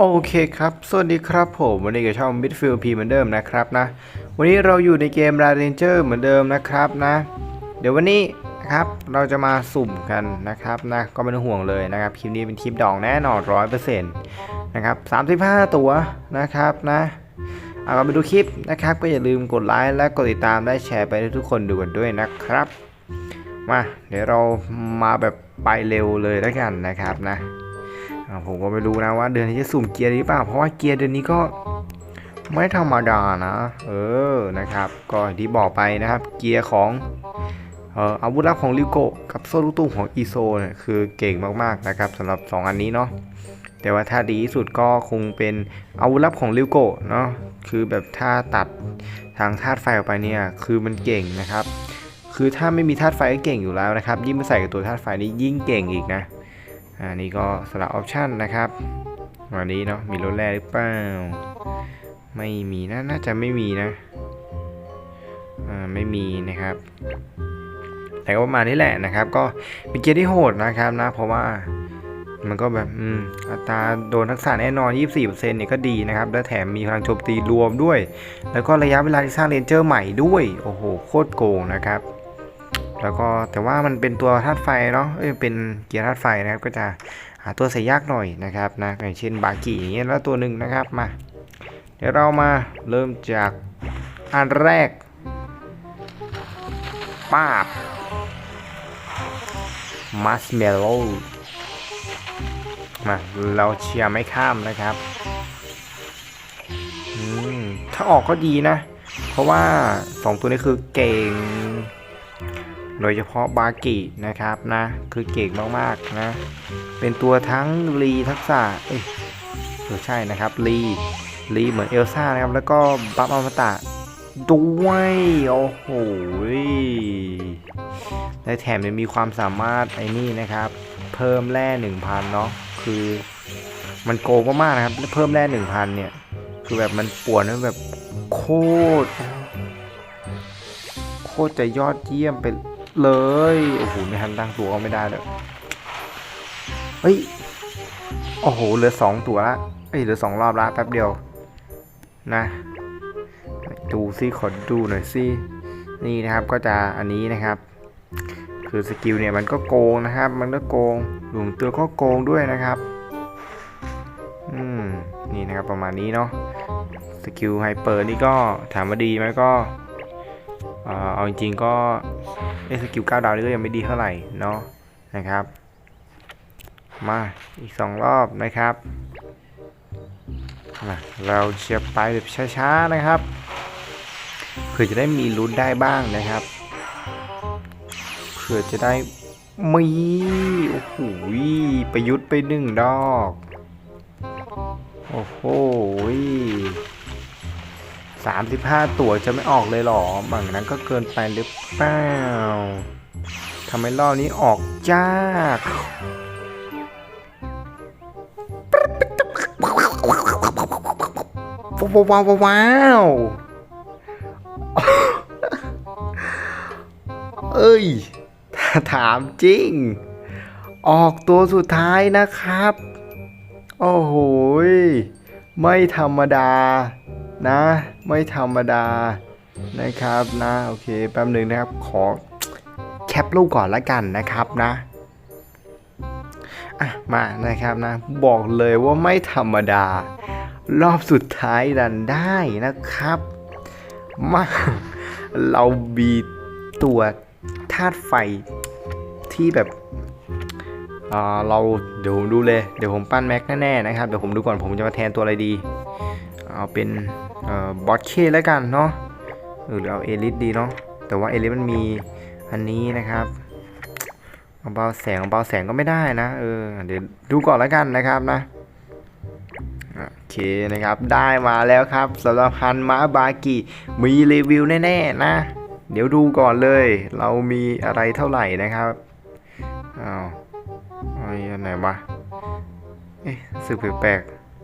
โอเคครับ สวัสดีครับผมวันนี้กับช่อง Midfield P เหมือนเดิมนะครับนะ วันนี้เราอยู่ในเกม r a d a n g e r เหมือนเดิมนะครับนะ เดี๋ยววันนี้นะครับเราจะมาสุ่มกันนะครับนะก็ไม่ต้องห่วงเลยนะครับคลิปนี้เป็นคลิปดองแน่นอนร้อยเปอร์เซ็นต์นะครับ35ตัวนะครับนะเอาเราไปดูคลิปนะครับ ก็อย่าลืมกดไลค์และกดติดตามและแชร์ไปให้ทุกคนดูกันด้วยนะครับมาเดี๋ยวเรามาแบบไปเร็วเลยแล้วกันนะครับนะ ผมก็ไม่รู้นะว่าเดือนนี้จะสุ่มเกียร์หรือเปล่า เพราะว่าเกียร์เดือนนี้ก็ไม่ธรรมดานะ เออ นะครับ ก็อย่างที่บอกไปนะครับ เกียร์ของเอ่ออาวุธลับของลิโกกับโซลูตุ้มของอีโซเนี่ยคือเก่งมากๆนะครับสำหรับ 2 อันนี้เนาะแต่ว่าถ้าดีที่สุดก็คงเป็นอาวุธลับของลิโกเนาะคือแบบถ้าตัดทางธาตุไฟออกไปเนี่ยคือมันเก่งนะครับ คือถ้าไม่มีธาตุไฟก็เก่งอยู่แล้วนะครับ ยิ่งมาใส่กับตัวธาตุไฟนี่ยิ่งเก่งอีกนะ อันนี้ก็สลับออปชันนะครับ วันนี้เนาะมีรถแร่หรือเปล่า ไม่มีนะน่าจะไม่มีนะอ่าไม่มีนะครับ แต่ก็ประมาณนี้แหละนะครับ ก็เป็นเกียร์ที่โหดนะครับนะ เพราะว่ามันก็แบบอืมอัตราโดนทักษะแน่นอน 24%เนี่ยก็ดีนะครับ และแถมมีพลังโจมตีรวมด้วย แล้วก็ระยะเวลาที่สร้างเรนเจอร์ใหม่ด้วย โอ้โห โคตรโกงนะครับ แล้วก็แต่ว่ามันเป็นตัวธาตุไฟเนาะเอ้ยเป็นเกียร์ธาตุไฟนะครับก็จะหาตัวใส่ยากหน่อยนะครับนะอย่างเช่นบากิอย่างเงี้ยแล้วตัวหนึ่งนะครับมา เดี๋ยวเรามาเริ่มจากอันแรกป้าบมัสเมลโล่มาเราเชียร์ไม่ข้ามนะครับถ้าออกก็ดีนะ เพราะว่า 2 ตัวนี้คือเก่ง โดยเฉพาะบากินะครับนะคือเก่งมากๆนะเป็นตัวทั้งรีทักษะเอ้ยเอใช่นะครับรีรีเหมือนเอลซ่านะครับแล้วก็บัฟอมตะด้วยโอ้โหและแถมยังมีความสามารถไอ้นี่นะครับ เพิ่มแร่1,000เนาะคือมันโกงมากๆนะครับเพิ่มแร่1,000เนี่ย คือแบบมันป่วนแล้วแบบโคตรโคตรจะยอดเยี่ยมไป เลย โอ้โห ไม่ทันตั้งตัวก็ไม่ได้เลยเฮ้ย โอ้โห เหลือสองตัวละเอ้ย เหลือสองรอบละแป๊บเดียว นะ ดูซิขอดูหน่อยซินี่นะครับก็จะอันนี้นะครับ คือสกิลเนี่ยมันก็โกงนะครับ มันก็โกงหลุมตัวก็โกงด้วยนะครับ อืม นี่นะครับประมาณนี้เนาะ สกิลไฮเปอร์นี่ก็ถามว่าดีไหมก็ เอ่อเอาจริงๆก็ เอสกิล9ดาวนี่ก็ยังไม่ดีเท่าไหร่เนาะนะครับ มาอีก 2 รอบนะครับมาเราเชียร์ไปแบบช้าๆนะครับเพื่อจะได้มีลุ้นได้บ้างนะครับเพื่อจะได้มีโอ้โหประยุทธ์ไปหนึ่งดอก โอ้โห สามสิบห้าตัวจะไม่ออกเลยหรอบังนั้นก็เกินไปหรือเปล่าทำไมรอบนี้ออกยากว้าวว้าวว้าวเอ้ย ถามจริง ออกตัวสุดท้ายนะครับ โอ้โห ไม่ธรรมดา นะ ไม่ธรรมดานะครับนะโอเคแป๊บหนึ่งนะครับขอแคปรูปก่อนละกันนะครับนะอะมานะครับนะบอกเลยว่าไม่ธรรมดา รอบสุดท้ายดันได้นะครับมาเราบีตัวธาตุไฟที่แบบเราเดี๋ยวผมดูเลย เดี๋ยวผมปั้นแม็กแน่ๆนะครับ เดี๋ยวผมดูก่อนผมจะมาแทนตัวอะไรดี เอาเป็น อ่อบอสเคแล้วกันเนาะเออหรือเอาเอลิสดีเนาะแต่ว่าเอลิสมันมีอันนี้นะครับเอาเบาแสงเอาเบาแสงก็ไม่ได้นะเออเดี๋ยวดูก่อนแล้วกันนะครับนะโอเคนะครับได้มาแล้วครับสำหรับฮันมาบากิมีรีวิวแน่ๆนะ เดี๋ยวดูก่อนเลย เรามีอะไรเท่าไหร่นะครับอ้าวไอ้ไหนวะเอ๊ะสึกแปลก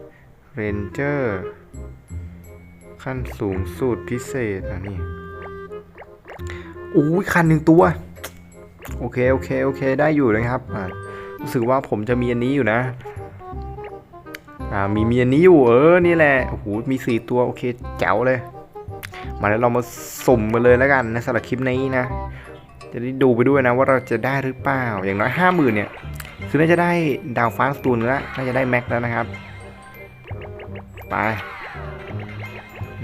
ๆเรนเจอร์ ขั้นสูงสุดพิเศษอันนี้อู้ยคันหนึ่งตัว โอเค โอเค โอเค ได้อยู่นะครับอ่ารู้สึกว่าผมจะมีอันนี้อยู่นะ อ่า มีมียนี้อยู่ เออ นี่แหละ โอ้โห มีสี่ตัว โอเค แจ๋วเลย มาแล้วเรามาสุ่มกันเลยแล้วกันนะสำหรับคลิปนี้นะ จะได้ดูไปด้วยนะว่าเราจะได้หรือเปล่า อย่างน้อยห้าหมื่นเนี่ย คือน่าจะได้ดาวฟ้าสตูนแล้ว น่าจะได้แม็กแล้วนะครับ ไป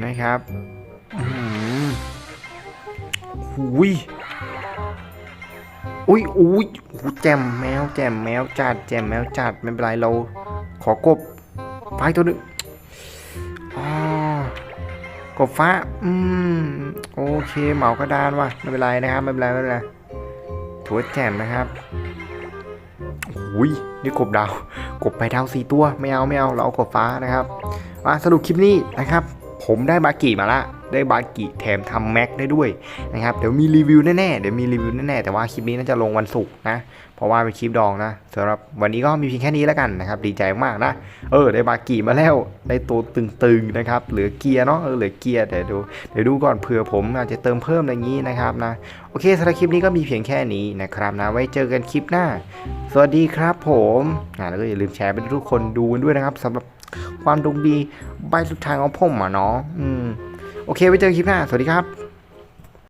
นะครับอื้อหือหุยอุ้ยอุ้ยโอ้โหแจมแมวแจมแมวจัดแจมแมวจัดไม่เป็นไรเราขอกบไปตัวหนึงอ๋อกบฟ้า อืม โอเค เหมากระดานว่ะ ไม่เป็นไรนะครับ ไม่เป็นไร ไม่เป็นไรถือว่าแจมนะครับโอ้ยนี่กบดาว กบไปดาวสี่ตัว ไม่เอา ไม่เอา เราเอากบฟ้านะครับมาสรุปคลิปนี้นะครับ ผมได้บากิมาละ ได้บากิแถมทำแม็กได้ด้วยนะครับ เดี๋ยวมีรีวิวแน่ๆ เดี๋ยวมีรีวิวแน่ๆ แต่ว่าคลิปนี้น่าจะลงวันศุกร์นะ เพราะว่าเป็นคลิปดองนะสำหรับวันนี้ก็มีเพียงแค่นี้แล้วกันนะครับ ดีใจมากนะ เออ ได้บากิมาแล้ว ได้ตัวตึงๆนะครับ เหลือเกียร์เนาะ เออ เหลือเกียร์ เดี๋ยวดู เดี๋ยวดูก่อนเผื่อผมอาจจะเติมเพิ่มอะไรอย่างนี้นะครับนะ โอเคสำหรับคลิปนี้ก็มีเพียงแค่นี้นะครับนะ ไว้เจอกันคลิปหน้า สวัสดีครับผมอ่าแล้วก็อย่าลืมแชร์ไปทุกคนดูด้วยนะครับสำหรับ ความดวงดีใบสุดท้ายของผมอะเนาะอืมโอเคไว้เจอกันคลิปหน้า สวัสดีครับ